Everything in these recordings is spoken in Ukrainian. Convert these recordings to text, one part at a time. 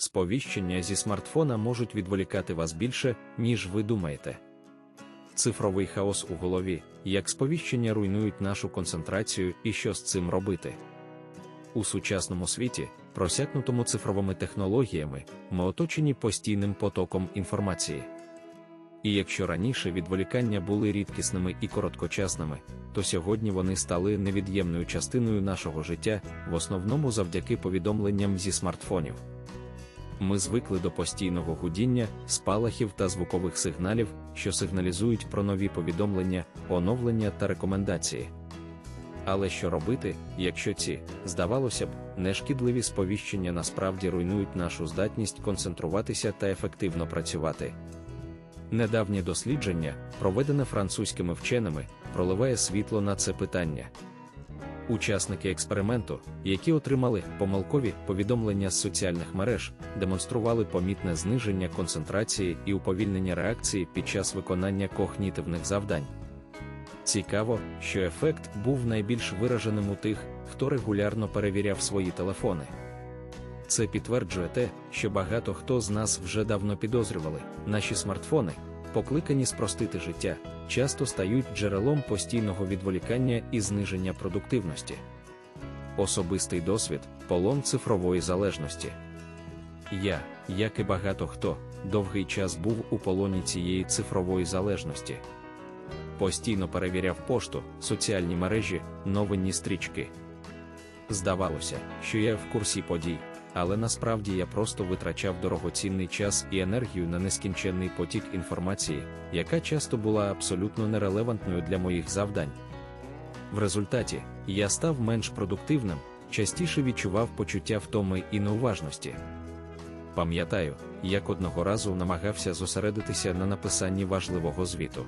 сповіщення зі смартфона можуть відволікати вас більше, ніж ви думаєте. Цифровий хаос у голові, як сповіщення руйнують нашу концентрацію і що з цим робити. У сучасному світі, просякнутому цифровими технологіями, ми оточені постійним потоком інформації. І якщо раніше відволікання були рідкісними і короткочасними, то сьогодні вони стали невід'ємною частиною нашого життя, в основному завдяки повідомленням зі смартфонів. Ми звикли до постійного гудіння, спалахів та звукових сигналів, що сигналізують про нові повідомлення, оновлення та рекомендації. Але що робити, якщо ці, здавалося б, нешкідливі сповіщення насправді руйнують нашу здатність концентруватися та ефективно працювати? Недавнє дослідження, проведене французькими вченими, проливає світло на це питання. Учасники експерименту, які отримали помилкові повідомлення з соціальних мереж, демонстрували помітне зниження концентрації і уповільнення реакції під час виконання когнітивних завдань. Цікаво, що ефект був найбільш вираженим у тих, хто регулярно перевіряв свої телефони. Це підтверджує те, що багато хто з нас вже давно підозрювали, наші смартфони, покликані спростити життя, часто стають джерелом постійного відволікання і зниження продуктивності. Особистий досвід полон цифрової залежності. Я, як і багато хто, довгий час був у полоні цієї цифрової залежності. Постійно перевіряв пошту, соціальні мережі, новинні стрічки. Здавалося, що я в курсі подій, але насправді я просто витрачав дорогоцінний час і енергію на нескінченний потік інформації, яка часто була абсолютно нерелевантною для моїх завдань. В результаті я став менш продуктивним, частіше відчував почуття втоми і неуважності. Пам'ятаю, як одного разу намагався зосередитися на написанні важливого звіту.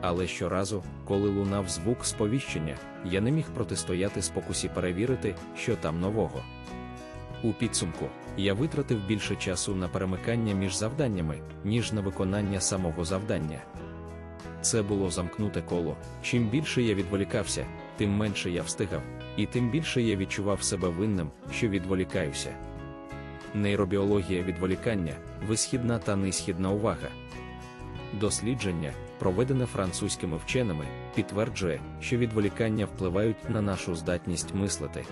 Але щоразу, коли лунав звук сповіщення, я не міг протистояти спокусі перевірити, що там нового. У підсумку, я витратив більше часу на перемикання між завданнями, ніж на виконання самого завдання. Це було замкнуте коло. Чим більше я відволікався, тим менше я встигав, і тим більше я відчував себе винним, що відволікаюся. Нейробіологія відволікання, висхідна та несхідна увага. Дослідження, проведене французькими вченими, підтверджує, що відволікання впливають на нашу здатність мислити.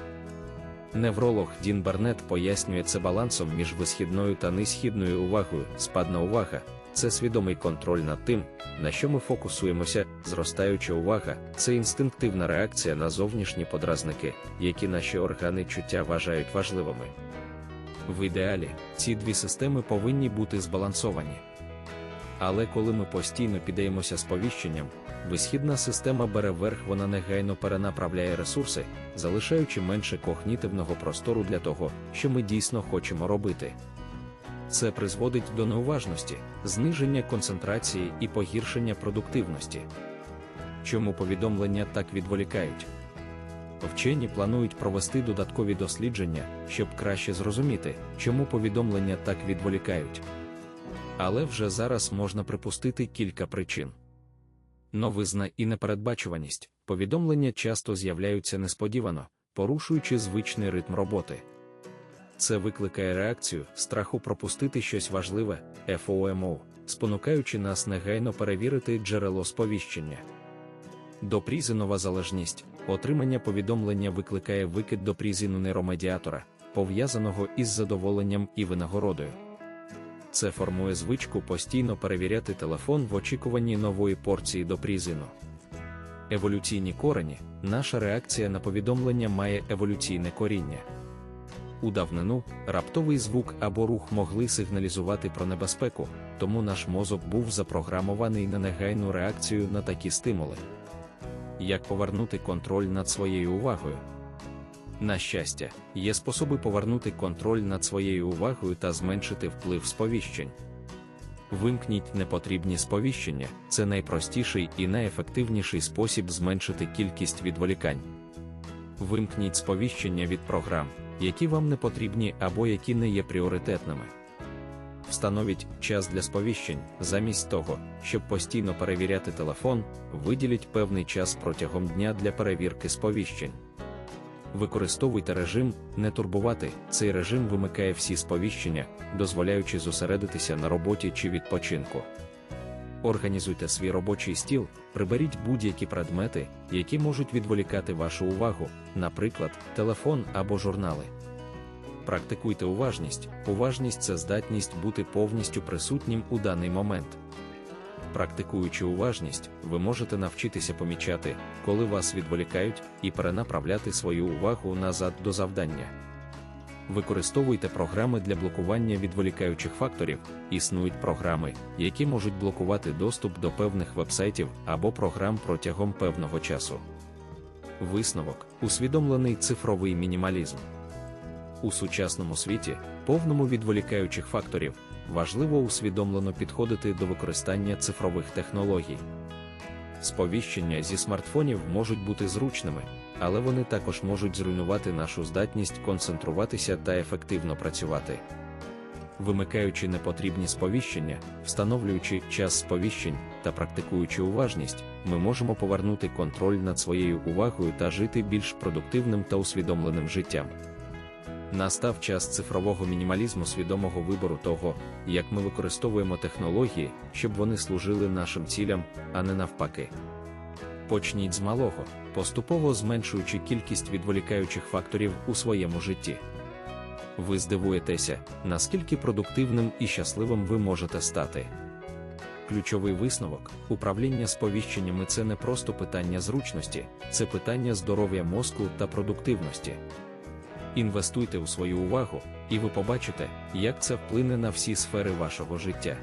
Невролог Дін Барнет пояснює це балансом між висхідною та несхідною увагою. Спадна увага це свідомий контроль над тим, на що ми фокусуємося, зростаюча увага це інстинктивна реакція на зовнішні подразники, які наші органи чуття вважають важливими. В ідеалі ці дві системи повинні бути збалансовані. Але коли ми постійно піддаємося сповіщенням, висхідна система бере верх, вона негайно перенаправляє ресурси, залишаючи менше когнітивного простору для того, що ми дійсно хочемо робити. Це призводить до неуважності, зниження концентрації і погіршення продуктивності. Чому повідомлення так відволікають? Вчені планують провести додаткові дослідження, щоб краще зрозуміти, чому повідомлення так відволікають. Але вже зараз можна припустити кілька причин. Новизна і непередбачуваність, повідомлення часто з'являються несподівано, порушуючи звичний ритм роботи. Це викликає реакцію страху пропустити щось важливе, FOMO, спонукаючи нас негайно перевірити джерело сповіщення. Допрізинова залежність, отримання повідомлення викликає викид допрізину нейромедіатора, пов'язаного із задоволенням і винагородою. Це формує звичку постійно перевіряти телефон в очікуванні нової порції допрізину. Еволюційні корені, наша реакція на повідомлення має еволюційне коріння. У давнину раптовий звук або рух могли сигналізувати про небезпеку, тому наш мозок був запрограмований на негайну реакцію на такі стимули. Як повернути контроль над своєю увагою? На щастя, є способи повернути контроль над своєю увагою та зменшити вплив сповіщень. Вимкніть непотрібні сповіщення це найпростіший і найефективніший спосіб зменшити кількість відволікань. Вимкніть сповіщення від програм, які вам не потрібні або які не є пріоритетними. Встановіть час для сповіщень, замість того, щоб постійно перевіряти телефон, виділіть певний час протягом дня для перевірки сповіщень. Використовуйте режим не турбувати. Цей режим вимикає всі сповіщення, дозволяючи зосередитися на роботі чи відпочинку. Організуйте свій робочий стіл, приберіть будь-які предмети, які можуть відволікати вашу увагу, наприклад, телефон або журнали. Практикуйте уважність. Уважність це здатність бути повністю присутнім у даний момент. Практикуючи уважність, ви можете навчитися помічати, коли вас відволікають, і перенаправляти свою увагу назад до завдання. Використовуйте програми для блокування відволікаючих факторів. Існують програми, які можуть блокувати доступ до певних вебсайтів або програм протягом певного часу. Висновок усвідомлений цифровий мінімалізм. У сучасному світі, повному відволікаючих факторів, важливо усвідомлено підходити до використання цифрових технологій. Сповіщення зі смартфонів можуть бути зручними, але вони також можуть зруйнувати нашу здатність концентруватися та ефективно працювати. Вимикаючи непотрібні сповіщення, встановлюючи час сповіщень та практикуючи уважність, ми можемо повернути контроль над своєю увагою та жити більш продуктивним та усвідомленим життям. Настав час цифрового мінімалізму свідомого вибору того, як ми використовуємо технології, щоб вони служили нашим цілям, а не навпаки. Почніть з малого, поступово зменшуючи кількість відволікаючих факторів у своєму житті. Ви здивуєтеся, наскільки продуктивним і щасливим ви можете стати. Ключовий висновок управління сповіщеннями це не просто питання зручності, це питання здоров'я мозку та продуктивності. Інвестуйте у свою увагу, і ви побачите, як це вплине на всі сфери вашого життя.